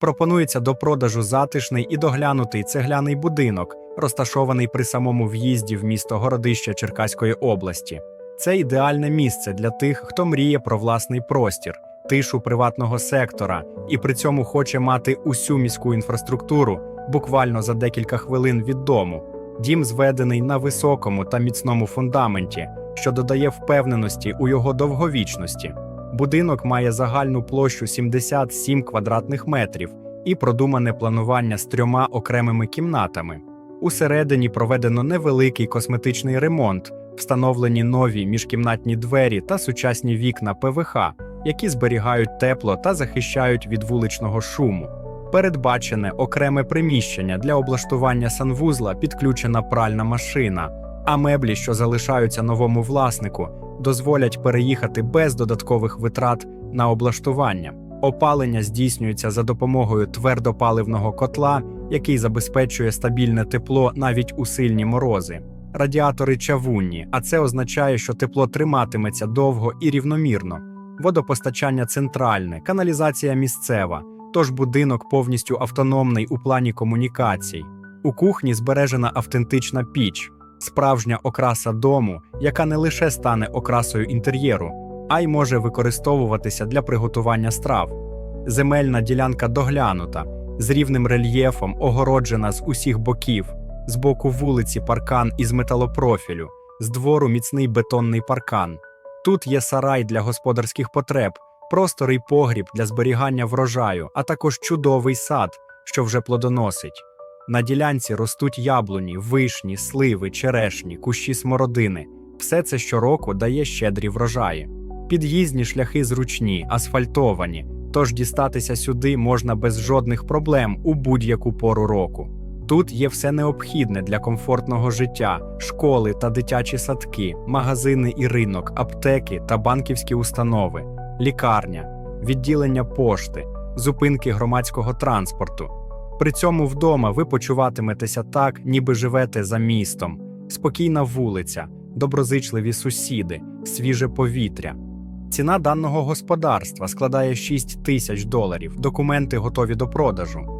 Пропонується до продажу затишний і доглянутий цегляний будинок, розташований при самому в'їзді в місто Городище Черкаської області. Це ідеальне місце для тих, хто мріє про власний простір, тишу приватного сектора і при цьому хоче мати усю міську інфраструктуру буквально за декілька хвилин від дому. Дім зведений на високому та міцному фундаменті, що додає впевненості у його довговічності. Будинок має загальну площу 77 квадратних метрів і продумане планування з трьома окремими кімнатами. Усередині проведено невеликий косметичний ремонт, встановлені нові міжкімнатні двері та сучасні вікна ПВХ, які зберігають тепло та захищають від вуличного шуму. Передбачене окреме приміщення для облаштування санвузла, підключена пральна машина, а меблі, що залишаються новому власнику, дозволять переїхати без додаткових витрат на облаштування. Опалення здійснюється за допомогою твердопаливного котла, який забезпечує стабільне тепло навіть у сильні морози. Радіатори чавунні, а це означає, що тепло триматиметься довго і рівномірно. Водопостачання центральне, каналізація місцева, тож будинок повністю автономний у плані комунікацій. У кухні збережена автентична піч, справжня окраса дому, яка не лише стане окрасою інтер'єру, а й може використовуватися для приготування страв. Земельна ділянка доглянута, з рівним рельєфом, огороджена з усіх боків, з боку вулиці паркан із металопрофілю, з двору міцний бетонний паркан. Тут є сарай для господарських потреб, просторий погріб для зберігання врожаю, а також чудовий сад, що вже плодоносить. На ділянці ростуть яблуні, вишні, сливи, черешні, кущі смородини. Все це щороку дає щедрі врожаї. Під'їзні шляхи зручні, асфальтовані, тож дістатися сюди можна без жодних проблем у будь-яку пору року. Тут є все необхідне для комфортного життя: школи та дитячі садки, магазини і ринок, аптеки та банківські установи, лікарня, відділення пошти, зупинки громадського транспорту. При цьому вдома ви почуватиметеся так, ніби живете за містом, спокійна вулиця, доброзичливі сусіди, свіже повітря. Ціна даного господарства складає 6 тисяч доларів. Документи готові до продажу.